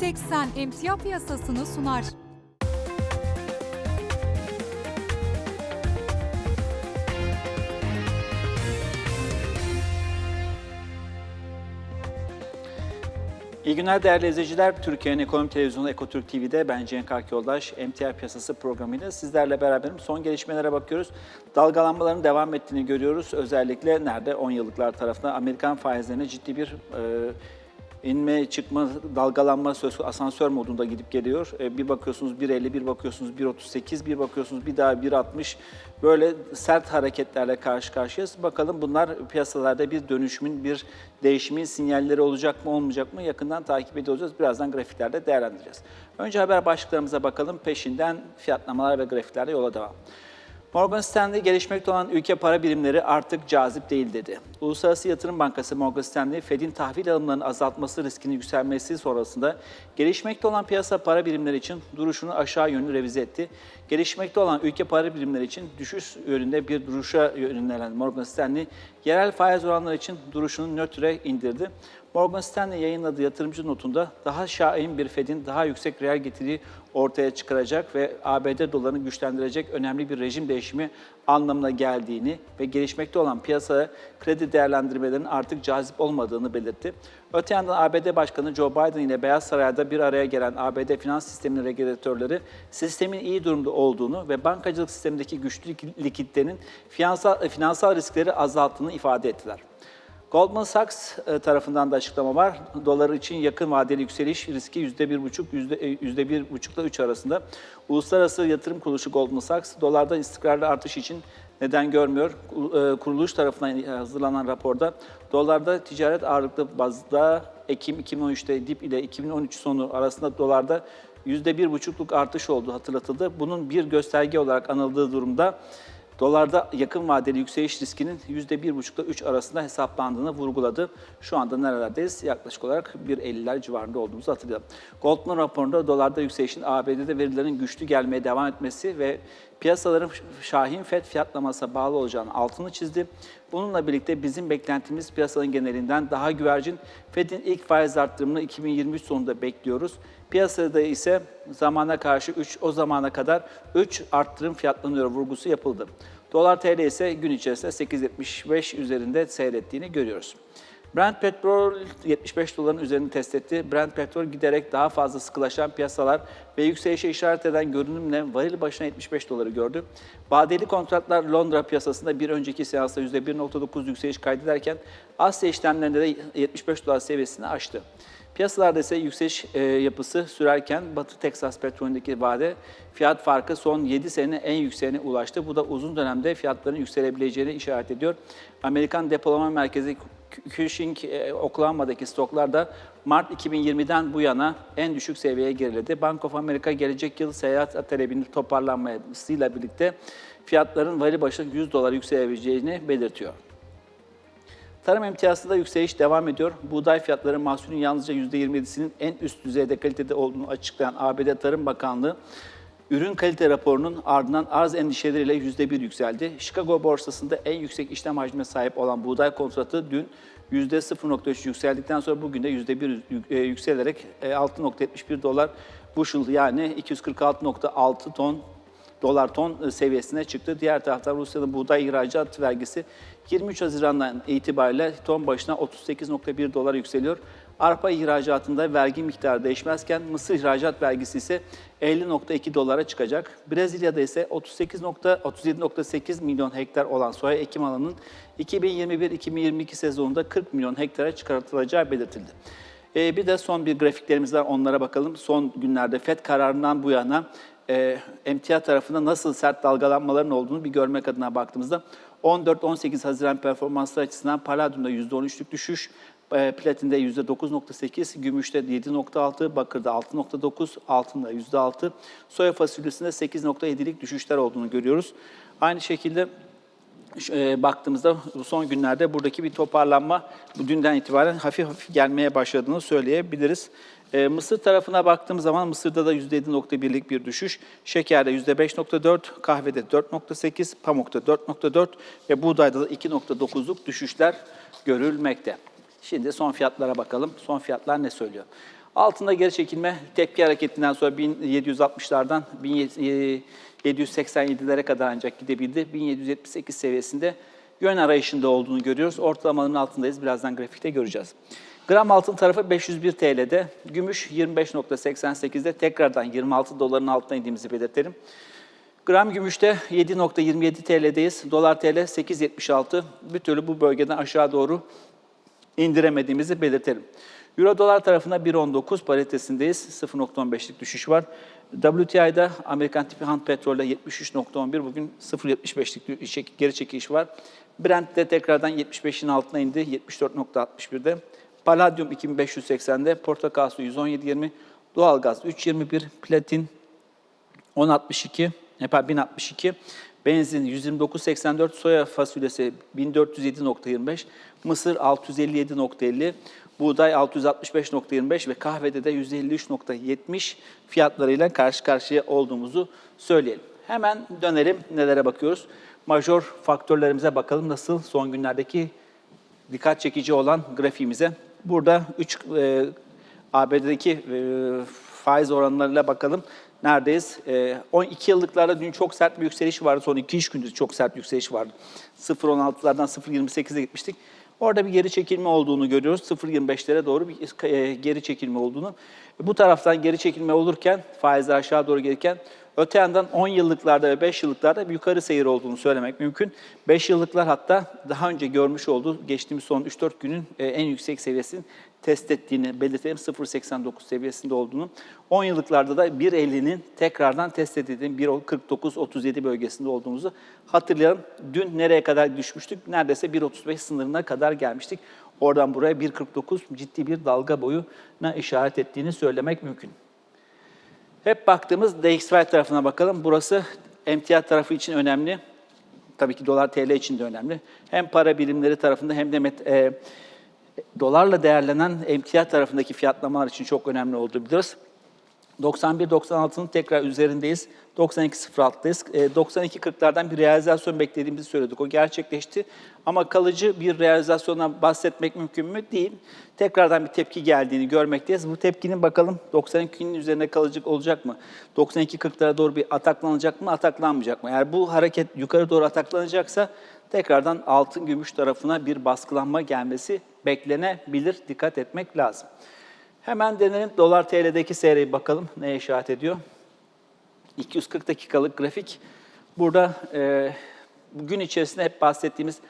Teksen emtia piyasasını sunar. İyi günler değerli izleyiciler. Türkiye'nin ekonomi televizyonu Ekotürk TV'de ben Cenk Akyoldaş, MTR piyasası programıyla sizlerle beraberim. Son gelişmelere bakıyoruz. Dalgalanmaların devam ettiğini görüyoruz. Özellikle nerede? 10 yıllıklar tarafında Amerikan faizlerine ciddi bir e, inme, çıkma, dalgalanma söz asansör modunda gidip geliyor. E, bir bakıyorsunuz 1.50, bir bakıyorsunuz 1.38, bir bakıyorsunuz bir daha 1.60. Böyle sert hareketlerle karşı karşıyayız. Bakalım bunlar piyasalarda bir dönüşümün, bir değişimin sinyalleri olacak mı, olmayacak mı yakından takip ediyoruz. Birazdan grafiklerde değerlendireceğiz. Önce haber başlıklarımıza bakalım. Peşinden fiyatlamalar ve grafiklerle yola devam. Morgan Stanley gelişmekte olan ülke para birimleri artık cazip değil dedi. Uluslararası Yatırım Bankası Morgan Stanley, Fed'in tahvil alımlarının azaltması riskinin yükselmesi sonrasında gelişmekte olan piyasa para birimleri için duruşunu aşağı yönlü revize etti. Gelişmekte olan ülke para birimleri için düşüş yönünde bir duruşa yönelen Morgan Stanley, yerel faiz oranları için duruşunu nötre indirdi. Morgan Stanley yayınladığı yatırımcı notunda daha şahin bir Fed'in daha yüksek reel getiri ortaya çıkaracak ve ABD dolarını güçlendirecek önemli bir rejim değişimi anlamına geldiğini ve gelişmekte olan piyasaya kredi değerlendirmelerinin artık cazip olmadığını belirtti. Öte yandan ABD Başkanı Joe Biden ile Beyaz Saray'da bir araya gelen ABD finans sisteminin regülatörleri sistemin iyi durumda olduğunu ve bankacılık sistemindeki güçlü likiditenin finansal, finansal riskleri azalttığını ifade ettiler. Goldman Sachs e, tarafından da açıklama var. Dolar için yakın vadeli yükseliş riski %1,5 %1,5 ile 3 arasında. Uluslararası yatırım kuruluşu Goldman Sachs dolarda istikrarlı artış için neden görmüyor. E, Kuruluş tarafından hazırlanan raporda dolarda ticaret ağırlıklı bazda Ekim 2013'te dip ile 2013 sonu arasında dolarda %1,5'luk artış olduğu hatırlatıldı. Bunun bir gösterge olarak anıldığı durumda Dolarda yakın vadeli yükseliş riskinin %1,5 ile 3 arasında hesaplandığını vurguladı. Şu anda nerelerdeyiz? Yaklaşık olarak 1.50'ler civarında olduğumuzu hatırlayalım. Goldman raporunda dolarda yükselişin ABD'de verilerin güçlü gelmeye devam etmesi ve piyasaların şahin FED fiyatlamasına bağlı olacağını altını çizdi. Bununla birlikte bizim beklentimiz piyasanın genelinden daha güvercin. FED'in ilk faiz arttırımını 2023 sonunda bekliyoruz. Piyasada ise zamana karşı 3 o zamana kadar 3 arttırım fiyatlanıyor vurgusu yapıldı. Dolar TL ise gün içerisinde 8.75 üzerinde seyrettiğini görüyoruz. Brent petrol 75 doların üzerini test etti. Brent petrol giderek daha fazla sıkılaşan piyasalar ve yükselişe işaret eden görünümle varil başına 75 doları gördü. Vadeli kontratlar Londra piyasasında bir önceki seansta %1.9 yükseliş kaydederken Asya işlemlerinde de 75 dolar seviyesini aştı. Piyasalarda ise yükseliş e, yapısı sürerken Batı Teksas petrolündeki vade fiyat farkı son 7 senenin en yükseğine ulaştı. Bu da uzun dönemde fiyatların yükselebileceğini işaret ediyor. Amerikan Depolama Merkezi Cushing, e, Oklahoma'daki stoklarda Mart 2020'den bu yana en düşük seviyeye geriledi. Bank of America gelecek yıl seyahat talebinin toparlanmasıyla birlikte fiyatların vali başı 100 dolar yükselebileceğini belirtiyor. Tarım emtiyasında yükseliş devam ediyor. Buğday fiyatları mahsulün yalnızca %27'sinin en üst düzeyde kalitede olduğunu açıklayan ABD Tarım Bakanlığı, ürün kalite raporunun ardından arz endişeleriyle %1 yükseldi. Chicago borsasında en yüksek işlem hacmine sahip olan buğday kontratı dün %0.3 yükseldikten sonra bugün de %1 e, yükselerek 6.71 dolar bushel yani 246.6 ton dolar ton e, seviyesine çıktı. Diğer taraftan Rusya'nın buğday ihracat vergisi 23 Haziran'dan itibariyle ton başına 38.1 dolar yükseliyor. Arpa ihracatında vergi miktarı değişmezken mısır ihracat vergisi ise 50.2 dolara çıkacak. Brezilya'da ise 38.37.8 milyon hektar olan soya ekim alanının 2021-2022 sezonunda 40 milyon hektara çıkartılacağı belirtildi. Ee, bir de son bir grafiklerimiz var onlara bakalım. Son günlerde FED kararından bu yana e, emtia tarafında nasıl sert dalgalanmaların olduğunu bir görmek adına baktığımızda 14-18 Haziran performansları açısından Palladium'da %13'lük düşüş, e, platinde %9.8, gümüşte 7.6, bakırda 6.9, altında %6, soya fasulyesinde 8.7'lik düşüşler olduğunu görüyoruz. Aynı şekilde e, baktığımızda son günlerde buradaki bir toparlanma dünden itibaren hafif hafif gelmeye başladığını söyleyebiliriz. E, Mısır tarafına baktığımız zaman Mısır'da da %7.1'lik bir düşüş, şekerde %5.4, kahvede 4.8, pamukta 4.4 ve buğdayda da 2.9'luk düşüşler görülmekte. Şimdi son fiyatlara bakalım. Son fiyatlar ne söylüyor? Altında geri çekilme tepki hareketinden sonra 1760'lardan 1787'lere kadar ancak gidebildi. 1778 seviyesinde yön arayışında olduğunu görüyoruz. Ortalamaların altındayız. Birazdan grafikte göreceğiz. Gram altın tarafı 501 TL'de, gümüş 25.88'de tekrardan 26 doların altına indiğimizi belirtelim. Gram gümüşte 7.27 TL'deyiz. Dolar TL 8.76. Bir türlü bu bölgeden aşağı doğru indiremediğimizi belirtelim. Euro dolar tarafında 1.19 paritesindeyiz. 0.15'lik düşüş var. WTI'da Amerikan tipi hand petrolde 73.11 bugün 0.75'lik bir çek- geri çekiliş var. Brent'te tekrardan 75'in altına indi 74.61'de. Palladium 2580'de, portakal suyu 117.20, doğalgaz 3.21, platin 1062, nepal 1062, benzin 129.84, soya fasulyesi 1407.25, mısır 657.50, buğday 665.25 ve kahvede de 153.70 fiyatlarıyla karşı karşıya olduğumuzu söyleyelim. Hemen dönelim nelere bakıyoruz. Major faktörlerimize bakalım nasıl son günlerdeki dikkat çekici olan grafiğimize. Burada 3 e, ABD'deki e, faiz oranlarıyla bakalım. Neredeyiz? E, 12 yıllıklarda dün çok sert bir yükseliş vardı. Son 2 iş gündür çok sert bir yükseliş vardı. 0.16'lardan 0.28'e gitmiştik. Orada bir geri çekilme olduğunu görüyoruz. 0.25'lere doğru bir e, geri çekilme olduğunu. Bu taraftan geri çekilme olurken, faizler aşağı doğru gelirken Öte yandan 10 yıllıklarda ve 5 yıllıklarda bir yukarı seyir olduğunu söylemek mümkün. 5 yıllıklar hatta daha önce görmüş olduğu geçtiğimiz son 3-4 günün e, en yüksek seviyesini test ettiğini belirtelim. 0.89 seviyesinde olduğunu. 10 yıllıklarda da 1.50'nin tekrardan test edildiğini 1.49-37 bölgesinde olduğumuzu hatırlayalım. Dün nereye kadar düşmüştük? Neredeyse 1.35 sınırına kadar gelmiştik. Oradan buraya 1.49 ciddi bir dalga boyuna işaret ettiğini söylemek mümkün. Hep baktığımız DXY tarafına bakalım. Burası emtia tarafı için önemli. Tabii ki dolar TL için de önemli. Hem para birimleri tarafında hem de met, e, dolarla değerlenen emtia tarafındaki fiyatlamalar için çok önemli olduğu biliriz. 91-96'nın tekrar üzerindeyiz. 92-06'dayız. E, 92-40'lardan bir realizasyon beklediğimizi söyledik. O gerçekleşti. Ama kalıcı bir realizasyondan bahsetmek mümkün mü? Değil. Tekrardan bir tepki geldiğini görmekteyiz. Bu tepkinin bakalım 92'nin üzerinde kalıcı olacak mı? 92-40'lara doğru bir ataklanacak mı, ataklanmayacak mı? Eğer bu hareket yukarı doğru ataklanacaksa tekrardan altın gümüş tarafına bir baskılanma gelmesi beklenebilir. Dikkat etmek lazım. Hemen denelim dolar TL'deki seyreyi bakalım neye işaret ediyor. 240 dakikalık grafik. Burada e, gün içerisinde hep bahsettiğimiz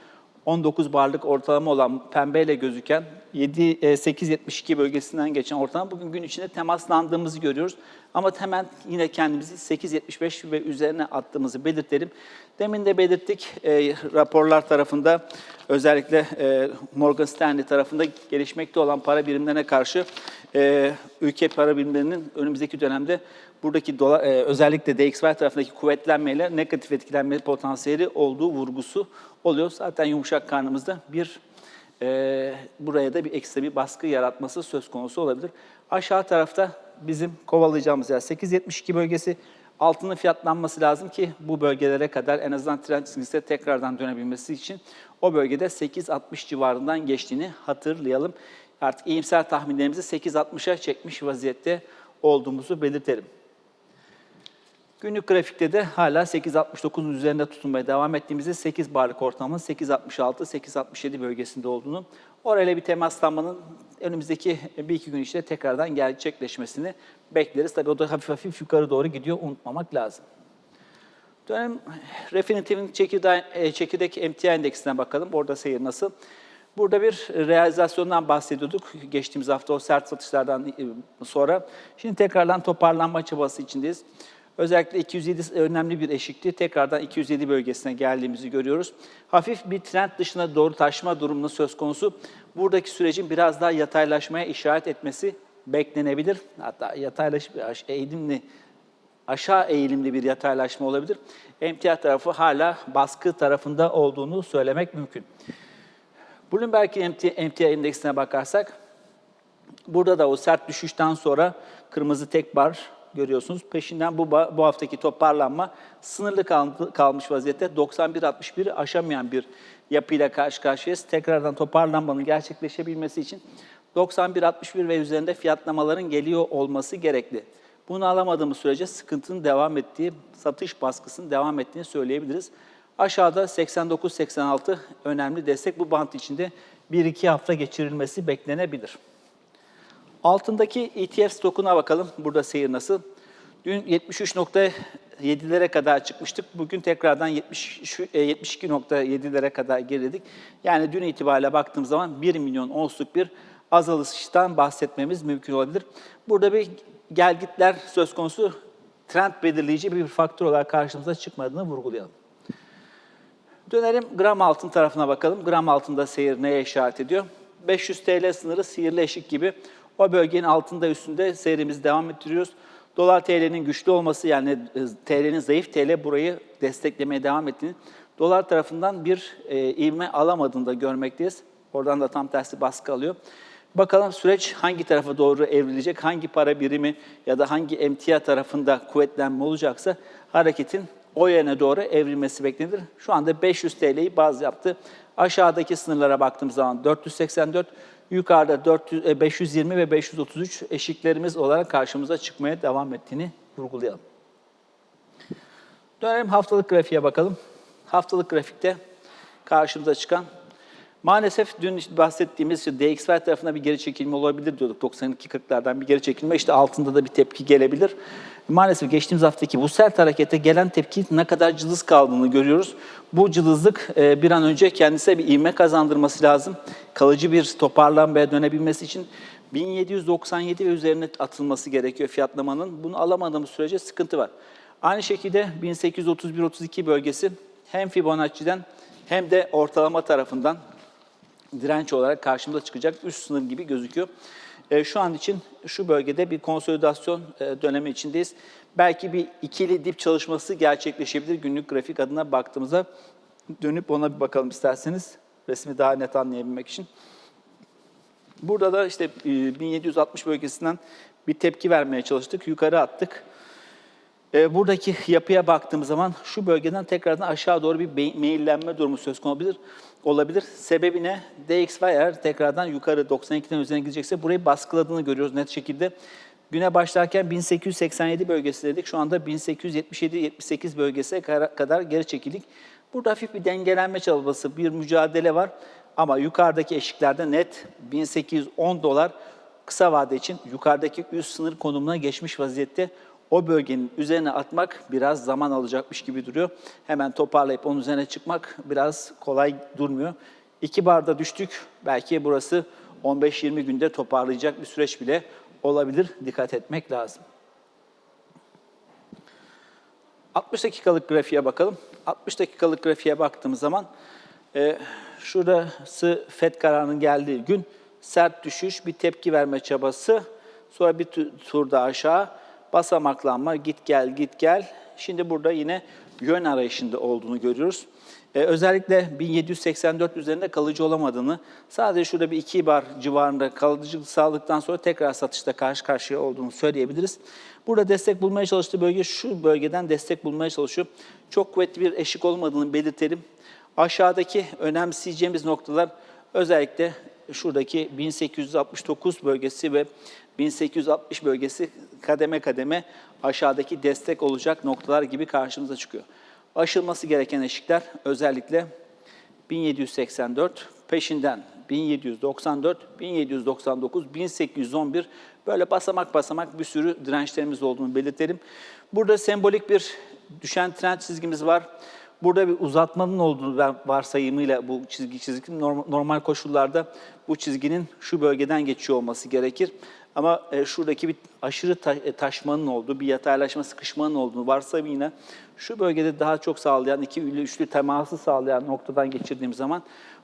19 barlık ortalama olan pembeyle gözüken 7 e, 8.72 bölgesinden geçen ortalama bugün gün içinde temaslandığımızı görüyoruz. Ama hemen yine kendimizi 8.75 ve üzerine attığımızı belirtelim. Demin de belirttik e, raporlar tarafında özellikle e, Morgan Stanley tarafında gelişmekte olan para birimlerine karşı e, ülke para birimlerinin önümüzdeki dönemde buradaki dolar, e, özellikle DXY tarafındaki kuvvetlenmeyle negatif etkilenme potansiyeli olduğu vurgusu oluyor. Zaten yumuşak karnımızda bir e, buraya da bir ekstra bir baskı yaratması söz konusu olabilir. Aşağı tarafta bizim kovalayacağımız yer 8.72 bölgesi. Altının fiyatlanması lazım ki bu bölgelere kadar en azından trend çizgisi tekrardan dönebilmesi için o bölgede 8.60 civarından geçtiğini hatırlayalım. Artık iyimser tahminlerimizi 8.60'a çekmiş vaziyette olduğumuzu belirtelim. Günlük grafikte de hala 8.69'un üzerinde tutunmaya devam ettiğimizde 8 barlık ortalamanın 8.66-8.67 bölgesinde olduğunu, orayla bir temaslanmanın önümüzdeki bir iki gün içinde tekrardan gerçekleşmesini bekleriz. Tabii o da hafif hafif yukarı doğru gidiyor, unutmamak lazım. Dönem Refinitiv'in çekirdek, e, çekirdek emtia endeksine bakalım. Orada seyir nasıl? Burada bir realizasyondan bahsediyorduk geçtiğimiz hafta o sert satışlardan e, sonra. Şimdi tekrardan toparlanma çabası içindeyiz. Özellikle 207 önemli bir eşikti. Tekrardan 207 bölgesine geldiğimizi görüyoruz. Hafif bir trend dışına doğru taşma durumunda söz konusu. Buradaki sürecin biraz daha yataylaşmaya işaret etmesi beklenebilir. Hatta yataylaş, eğilimli, aşağı eğilimli bir yataylaşma olabilir. Emtia tarafı hala baskı tarafında olduğunu söylemek mümkün. Bloomberg'in emtia, emtia endeksine bakarsak, burada da o sert düşüşten sonra kırmızı tek bar görüyorsunuz. Peşinden bu, bu haftaki toparlanma sınırlı kaldı, kalmış vaziyette 91-61'i aşamayan bir yapıyla karşı karşıyayız. Tekrardan toparlanmanın gerçekleşebilmesi için 91-61 ve üzerinde fiyatlamaların geliyor olması gerekli. Bunu alamadığımız sürece sıkıntının devam ettiği, satış baskısının devam ettiğini söyleyebiliriz. Aşağıda 89-86 önemli destek. Bu bant içinde 1-2 hafta geçirilmesi beklenebilir. Altındaki ETF stokuna bakalım. Burada seyir nasıl? Dün 73.7'lere kadar çıkmıştık. Bugün tekrardan 70 şu- e, 72.7'lere kadar geriledik. Yani dün itibariyle baktığımız zaman 1 milyon onsluk bir azalıştan bahsetmemiz mümkün olabilir. Burada bir gelgitler söz konusu trend belirleyici bir faktör olarak karşımıza çıkmadığını vurgulayalım. Dönelim gram altın tarafına bakalım. Gram altında seyir neye işaret ediyor? 500 TL sınırı sihirli eşik gibi o bölgenin altında üstünde seyrimizi devam ettiriyoruz. Dolar TL'nin güçlü olması yani e, TL'nin zayıf TL burayı desteklemeye devam ettiğini, dolar tarafından bir e, ivme alamadığını da görmekteyiz. Oradan da tam tersi baskı alıyor. Bakalım süreç hangi tarafa doğru evrilecek, hangi para birimi ya da hangi emtia tarafında kuvvetlenme olacaksa hareketin o yöne doğru evrilmesi beklenir. Şu anda 500 TL'yi baz yaptı. Aşağıdaki sınırlara baktığımız zaman 484, yukarıda 400, e, 520 ve 533 eşiklerimiz olarak karşımıza çıkmaya devam ettiğini vurgulayalım. Dönelim haftalık grafiğe bakalım. Haftalık grafikte karşımıza çıkan Maalesef dün bahsettiğimiz DXY tarafına bir geri çekilme olabilir diyorduk. 92-40'lardan bir geri çekilme. işte altında da bir tepki gelebilir. Maalesef geçtiğimiz haftaki bu sert harekete gelen tepki ne kadar cılız kaldığını görüyoruz. Bu cılızlık e, bir an önce kendisine bir ivme kazandırması lazım. Kalıcı bir toparlanmaya dönebilmesi için 1797 ve üzerine atılması gerekiyor fiyatlamanın. Bunu alamadığımız sürece sıkıntı var. Aynı şekilde 1831-32 bölgesi hem Fibonacci'den hem de ortalama tarafından direnç olarak karşımıza çıkacak üst sınır gibi gözüküyor. E, şu an için şu bölgede bir konsolidasyon e, dönemi içindeyiz. Belki bir ikili dip çalışması gerçekleşebilir günlük grafik adına baktığımızda. Dönüp ona bir bakalım isterseniz resmi daha net anlayabilmek için. Burada da işte e, 1760 bölgesinden bir tepki vermeye çalıştık. Yukarı attık. E, buradaki yapıya baktığımız zaman şu bölgeden tekrardan aşağı doğru bir meyillenme durumu söz konusu olabilir. Olabilir. Sebebi ne? DXY eğer tekrardan yukarı 92'den üzerine gidecekse burayı baskıladığını görüyoruz net şekilde. Güne başlarken 1887 bölgesi dedik. Şu anda 1877-78 bölgesine kadar geri çekildik. Burada hafif bir dengelenme çabası, bir mücadele var. Ama yukarıdaki eşiklerde net 1810 dolar kısa vade için yukarıdaki üst sınır konumuna geçmiş vaziyette o bölgenin üzerine atmak biraz zaman alacakmış gibi duruyor. Hemen toparlayıp onun üzerine çıkmak biraz kolay durmuyor. İki barda düştük. Belki burası 15-20 günde toparlayacak bir süreç bile olabilir. Dikkat etmek lazım. 60 dakikalık grafiğe bakalım. 60 dakikalık grafiğe baktığımız zaman e, şurası FED kararının geldiği gün sert düşüş, bir tepki verme çabası, sonra bir tu- tur daha aşağı, basamaklanma, git gel git gel. Şimdi burada yine yön arayışında olduğunu görüyoruz. Ee, özellikle 1784 üzerinde kalıcı olamadığını, sadece şurada bir iki bar civarında kalıcı sağladıktan sonra tekrar satışta karşı karşıya olduğunu söyleyebiliriz. Burada destek bulmaya çalıştığı bölge şu bölgeden destek bulmaya çalışıyor. Çok kuvvetli bir eşik olmadığını belirtelim. Aşağıdaki önemseyeceğimiz noktalar özellikle şuradaki 1869 bölgesi ve 1860 bölgesi kademe kademe aşağıdaki destek olacak noktalar gibi karşımıza çıkıyor. Aşılması gereken eşikler özellikle 1784, peşinden 1794, 1799, 1811 böyle basamak basamak bir sürü dirençlerimiz olduğunu belirtelim. Burada sembolik bir düşen trend çizgimiz var. Burada bir uzatmanın olduğunu ben varsayımıyla bu çizgi çizgi norm- normal koşullarda bu çizginin şu bölgeden geçiyor olması gerekir. Ama e, şuradaki bir aşırı ta- e, taşmanın olduğu, bir yataylaşma, sıkışmanın olduğunu varsayımıyla şu bölgede daha çok sağlayan, iki ünlü üçlü teması sağlayan noktadan geçirdiğim zaman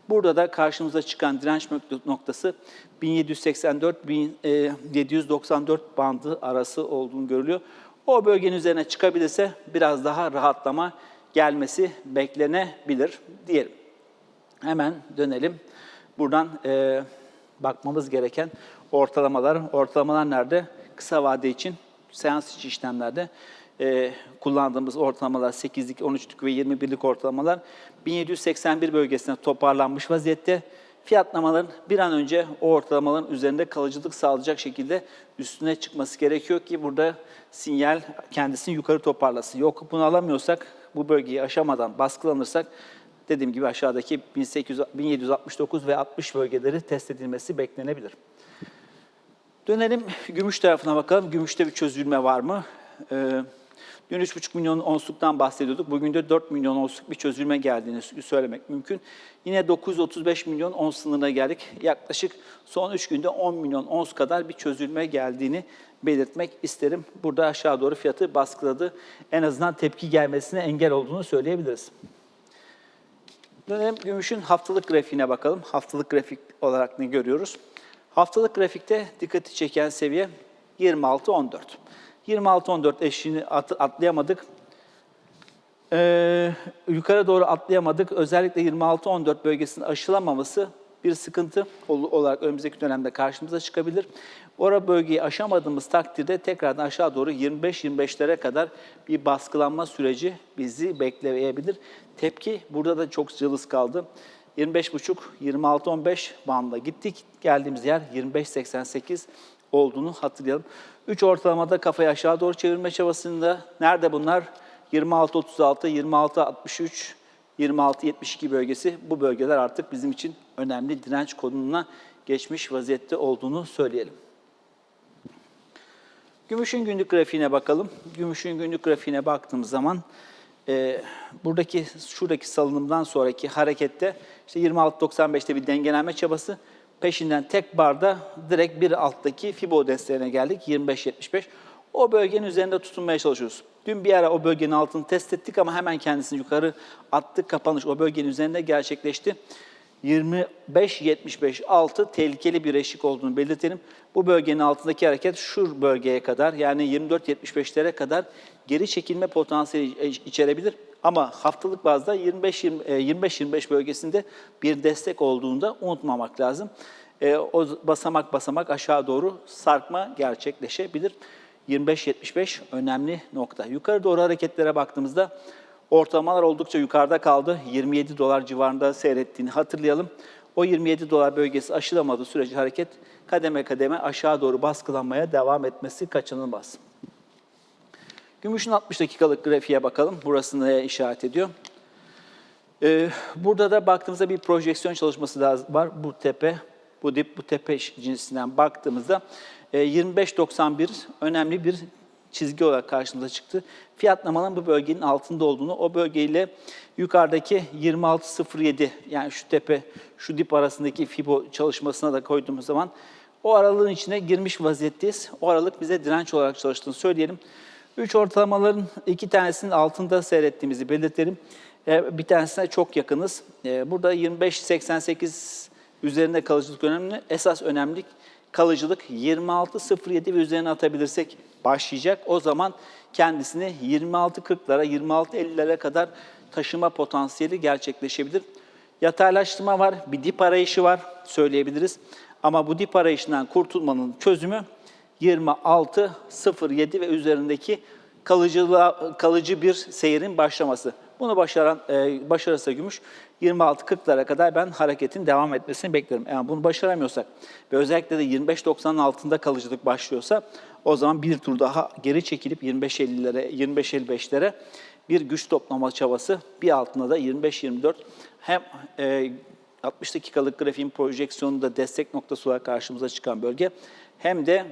burada da karşımıza çıkan direnç nok- noktası 1784-1794 bandı arası olduğunu görülüyor. O bölgenin üzerine çıkabilirse biraz daha rahatlama gelmesi beklenebilir diyelim. Hemen dönelim. Buradan e, bakmamız gereken ortalamalar. Ortalamalar nerede? Kısa vade için, seans içi işlemlerde e, kullandığımız ortalamalar 8'lik, 13'lük ve 21'lik ortalamalar 1781 bölgesine toparlanmış vaziyette. fiyatlamaların bir an önce o ortalamaların üzerinde kalıcılık sağlayacak şekilde üstüne çıkması gerekiyor ki burada sinyal kendisini yukarı toparlasın. Yok bunu alamıyorsak, bu bölgeyi aşamadan baskılanırsak dediğim gibi aşağıdaki 1800, 1769 ve 60 bölgeleri test edilmesi beklenebilir. Dönelim gümüş tarafına bakalım. Gümüşte bir çözülme var mı? Ee, dün 3,5 milyon onsluktan bahsediyorduk. Bugün de 4 milyon onsluk bir çözülme geldiğini söylemek mümkün. Yine 935 milyon ons sınırına geldik. Yaklaşık son 3 günde 10 milyon ons kadar bir çözülme geldiğini belirtmek isterim. Burada aşağı doğru fiyatı baskıladı. En azından tepki gelmesine engel olduğunu söyleyebiliriz. Dönelim gümüşün haftalık grafiğine bakalım. Haftalık grafik olarak ne görüyoruz? Haftalık grafikte dikkati çeken seviye 26-14. 26-14 eşiğini at- atlayamadık. Ee, yukarı doğru atlayamadık. Özellikle 26-14 bölgesinin aşılamaması bir sıkıntı ol- olarak önümüzdeki dönemde karşımıza çıkabilir. Ora bölgeyi aşamadığımız takdirde tekrardan aşağı doğru 25-25'lere kadar bir baskılanma süreci bizi bekleyebilir. Tepki burada da çok cılız kaldı. 25,5-26-15 bandla gittik. Geldiğimiz yer 25-88 olduğunu hatırlayalım. 3 ortalamada kafayı aşağı doğru çevirme çabasında. Nerede bunlar? 26-36, 26-63, 26-72 bölgesi. Bu bölgeler artık bizim için önemli direnç konumuna geçmiş vaziyette olduğunu söyleyelim. Gümüşün günlük grafiğine bakalım. Gümüşün günlük grafiğine baktığımız zaman e, buradaki şuradaki salınımdan sonraki harekette işte 26.95'te bir dengelenme çabası. Peşinden tek barda direkt bir alttaki Fibo desteğine geldik 25.75. O bölgenin üzerinde tutunmaya çalışıyoruz. Dün bir ara o bölgenin altını test ettik ama hemen kendisini yukarı attık. Kapanış o bölgenin üzerinde gerçekleşti. 25-75 altı tehlikeli bir eşik olduğunu belirtelim. Bu bölgenin altındaki hareket şu bölgeye kadar yani 24-75'lere kadar geri çekilme potansiyeli içerebilir. Ama haftalık bazda 25-25 bölgesinde bir destek olduğunu da unutmamak lazım. E, o basamak basamak aşağı doğru sarkma gerçekleşebilir. 25-75 önemli nokta. Yukarı doğru hareketlere baktığımızda ortalamalar oldukça yukarıda kaldı. 27 dolar civarında seyrettiğini hatırlayalım. O 27 dolar bölgesi aşılamadığı sürece hareket kademe kademe aşağı doğru baskılanmaya devam etmesi kaçınılmaz. Gümüşün 60 dakikalık grafiğe bakalım. Burası neye işaret ediyor? Ee, burada da baktığımızda bir projeksiyon çalışması daha var. Bu tepe, bu dip, bu tepe cinsinden baktığımızda e, 25.91 önemli bir çizgi olarak karşımıza çıktı. Fiyatlamaların bu bölgenin altında olduğunu, o bölgeyle yukarıdaki 26.07 yani şu tepe, şu dip arasındaki Fibo çalışmasına da koyduğumuz zaman o aralığın içine girmiş vaziyetteyiz. O aralık bize direnç olarak çalıştığını söyleyelim. Üç ortalamaların iki tanesinin altında seyrettiğimizi belirtelim. E, Bir tanesine çok yakınız. E, Burada 25.88 üzerinde kalıcılık önemli. Esas önemli kalıcılık 26.07 ve üzerine atabilirsek başlayacak. O zaman kendisini 26.40'lara, 26.50'lere kadar taşıma potansiyeli gerçekleşebilir. Yataylaştırma var, bir dip arayışı var söyleyebiliriz. Ama bu dip arayışından kurtulmanın çözümü 26.07 ve üzerindeki kalıcılığa, kalıcı bir seyrin başlaması. Bunu başaran, e, başarırsa gümüş 26.40'lara kadar ben hareketin devam etmesini beklerim. Yani bunu başaramıyorsak ve özellikle de 25.90'ın altında kalıcılık başlıyorsa o zaman bir tur daha geri çekilip 25.50'lere, 25.55'lere bir güç toplama çabası, bir altında da 25-24 hem e, 60 dakikalık grafiğin projeksiyonunda destek noktası olarak karşımıza çıkan bölge hem de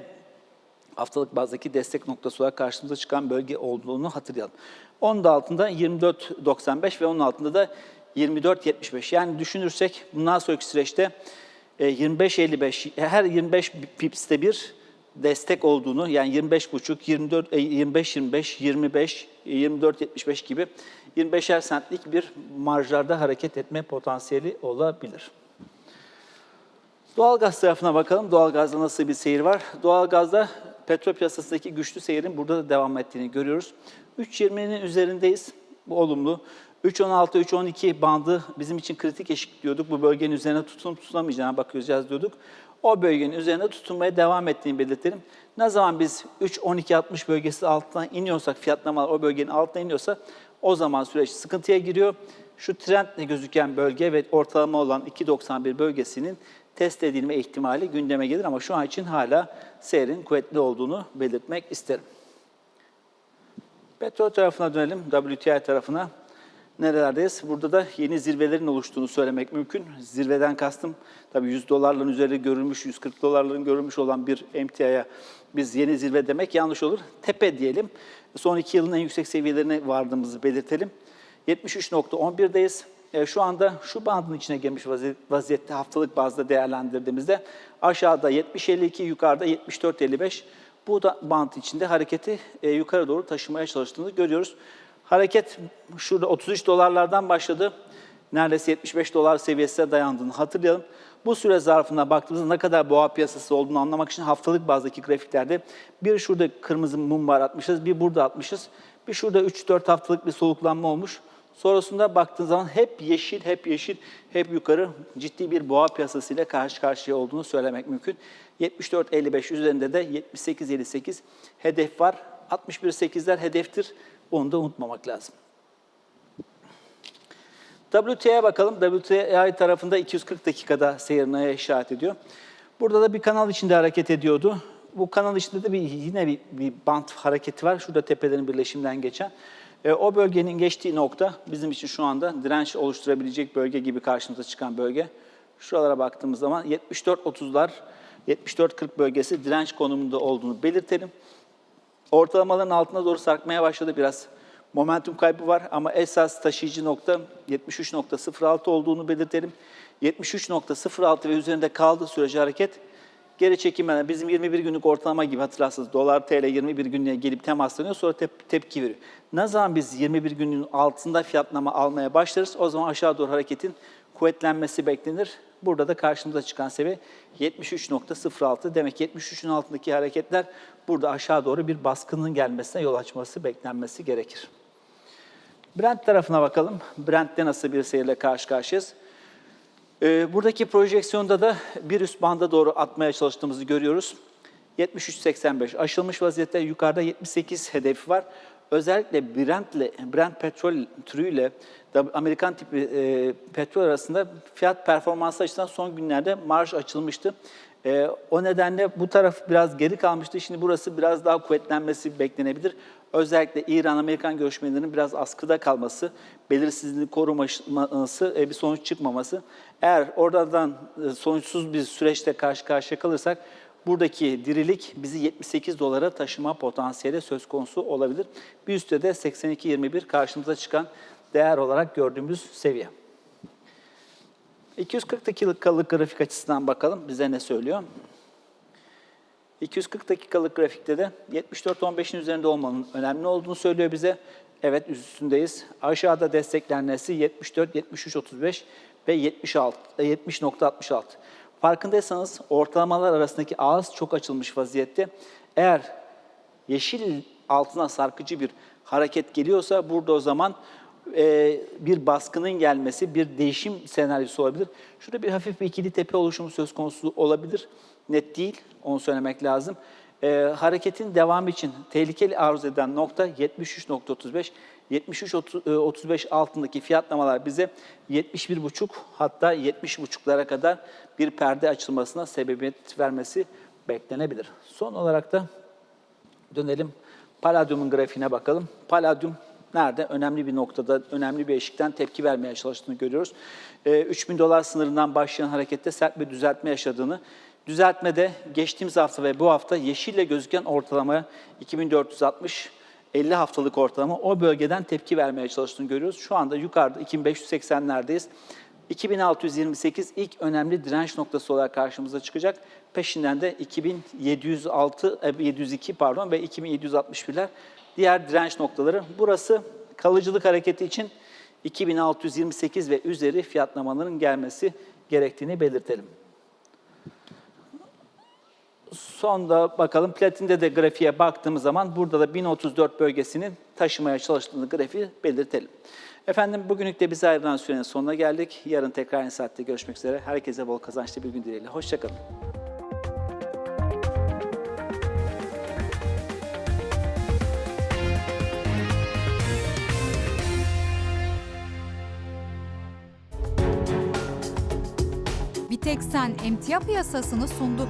haftalık bazdaki destek noktası olarak karşımıza çıkan bölge olduğunu hatırlayalım. Onun da altında 24.95 ve onun altında da 24.75. Yani düşünürsek bundan sonraki süreçte e, 25.55 her 25 pipste bir destek olduğunu yani 25.5, 24, 25, 25, 25, 24, 75 gibi 25'er centlik bir marjlarda hareket etme potansiyeli olabilir. Doğalgaz tarafına bakalım. Doğalgazda nasıl bir seyir var? Doğalgazda petrol piyasasındaki güçlü seyrin burada da devam ettiğini görüyoruz. 3.20'nin üzerindeyiz. Bu olumlu. 3.16-3.12 bandı bizim için kritik eşik diyorduk. Bu bölgenin üzerine tutunup tutunamayacağına bakacağız diyorduk. O bölgenin üzerine tutunmaya devam ettiğini belirtelim. Ne zaman biz 3-12-60 bölgesi altına iniyorsak, fiyatlamalar o bölgenin altına iniyorsa o zaman süreç sıkıntıya giriyor. Şu trendle gözüken bölge ve ortalama olan 2.91 bölgesinin test edilme ihtimali gündeme gelir ama şu an için hala seyrin kuvvetli olduğunu belirtmek isterim. Petrol tarafına dönelim, WTI tarafına. Nerelerdeyiz? Burada da yeni zirvelerin oluştuğunu söylemek mümkün. Zirveden kastım tabii 100 dolarların üzeri görülmüş, 140 dolarların görülmüş olan bir MTI'ye biz yeni zirve demek yanlış olur. Tepe diyelim. Son iki yılın en yüksek seviyelerine vardığımızı belirtelim. 73.11'deyiz. E, Şu anda şu bandın içine girmiş vazi- vaziyette haftalık bazda değerlendirdiğimizde aşağıda 70.52, yukarıda 74.55 bu da band içinde hareketi e, yukarı doğru taşımaya çalıştığını görüyoruz. Hareket şurada 33 dolarlardan başladı. Neredeyse 75 dolar seviyesine dayandığını hatırlayalım. Bu süre zarfına baktığımızda ne kadar boğa piyasası olduğunu anlamak için haftalık bazdaki grafiklerde bir şurada kırmızı mum var atmışız, bir burada atmışız. Bir şurada 3-4 haftalık bir soluklanma olmuş. Sonrasında baktığın zaman hep yeşil, hep yeşil, hep yukarı ciddi bir boğa piyasası ile karşı karşıya olduğunu söylemek mümkün. 74.55 üzerinde de 78.58 hedef var. 61.8'ler hedeftir. Onu da unutmamak lazım. WTI'ye bakalım. WTI tarafında 240 dakikada seyirine işaret ediyor. Burada da bir kanal içinde hareket ediyordu. Bu kanal içinde de bir, yine bir, bir bant hareketi var. Şurada tepelerin birleşiminden geçen. E, o bölgenin geçtiği nokta bizim için şu anda direnç oluşturabilecek bölge gibi karşımıza çıkan bölge. Şuralara baktığımız zaman 74-30'lar, 74-40 bölgesi direnç konumunda olduğunu belirtelim. Ortalamaların altına doğru sarkmaya başladı biraz. Momentum kaybı var ama esas taşıyıcı nokta 73.06 olduğunu belirtelim. 73.06 ve üzerinde kaldığı sürece hareket geri çekilmeden bizim 21 günlük ortalama gibi hatırlarsınız dolar TL 21 günlüğe gelip temaslanıyor sonra tep- tepki veriyor. Ne zaman biz 21 günlüğün altında fiyatlama almaya başlarız o zaman aşağı doğru hareketin kuvvetlenmesi beklenir. Burada da karşımıza çıkan seviye 73.06. Demek ki 73'ün altındaki hareketler burada aşağı doğru bir baskının gelmesine yol açması beklenmesi gerekir. Brent tarafına bakalım. Brent'te nasıl bir seyirle karşı karşıyayız? Ee, buradaki projeksiyonda da bir üst banda doğru atmaya çalıştığımızı görüyoruz. 73.85 aşılmış vaziyette yukarıda 78 hedefi var. Özellikle Brent'le Brent petrol türüyle Amerikan tipi e, petrol arasında fiyat performansı açısından son günlerde marj açılmıştı. E, o nedenle bu taraf biraz geri kalmıştı. Şimdi burası biraz daha kuvvetlenmesi beklenebilir. Özellikle İran-Amerikan görüşmelerinin biraz askıda kalması, belirsizliğini koruması, e, bir sonuç çıkmaması. Eğer oradan e, sonuçsuz bir süreçte karşı karşıya kalırsak buradaki dirilik bizi 78 dolara taşıma potansiyeli söz konusu olabilir. Bir üstte de 82.21 karşımıza çıkan değer olarak gördüğümüz seviye. 240 dakikalık grafik açısından bakalım bize ne söylüyor. 240 dakikalık grafikte de 74-15'in üzerinde olmanın önemli olduğunu söylüyor bize. Evet üstündeyiz. Aşağıda desteklenmesi 74, 73, 35 ve 76, e, 70.66. Farkındaysanız ortalamalar arasındaki ağız çok açılmış vaziyette. Eğer yeşil altına sarkıcı bir hareket geliyorsa burada o zaman e, bir baskının gelmesi, bir değişim senaryosu olabilir. Şurada bir hafif bir ikili tepe oluşumu söz konusu olabilir. Net değil, onu söylemek lazım. E, hareketin devamı için tehlikeli arzu eden nokta 73.35. 73.35 altındaki fiyatlamalar bize 71.5 hatta 70.5'lara kadar bir perde açılmasına sebebiyet vermesi beklenebilir. Son olarak da dönelim Palladium'un grafiğine bakalım. Palladium nerede? Önemli bir noktada, önemli bir eşikten tepki vermeye çalıştığını görüyoruz. Ee, 3000 dolar sınırından başlayan harekette sert bir düzeltme yaşadığını, düzeltmede geçtiğimiz hafta ve bu hafta yeşille gözüken ortalamaya 2460 50 haftalık ortalama o bölgeden tepki vermeye çalıştığını görüyoruz. Şu anda yukarıda 2580'lerdeyiz. 2628 ilk önemli direnç noktası olarak karşımıza çıkacak. Peşinden de 2706 e, 702 pardon ve 2761'ler diğer direnç noktaları. Burası kalıcılık hareketi için 2628 ve üzeri fiyatlamaların gelmesi gerektiğini belirtelim sonda bakalım platinde de grafiğe baktığımız zaman burada da 1034 bölgesinin taşımaya çalıştığını grafiği belirtelim. Efendim bugünlük de bize ayrılan sürenin sonuna geldik. Yarın tekrar aynı saatte görüşmek üzere. Herkese bol kazançlı bir gün dileğiyle. Hoşçakalın. Biteksen emtia piyasasını sundu.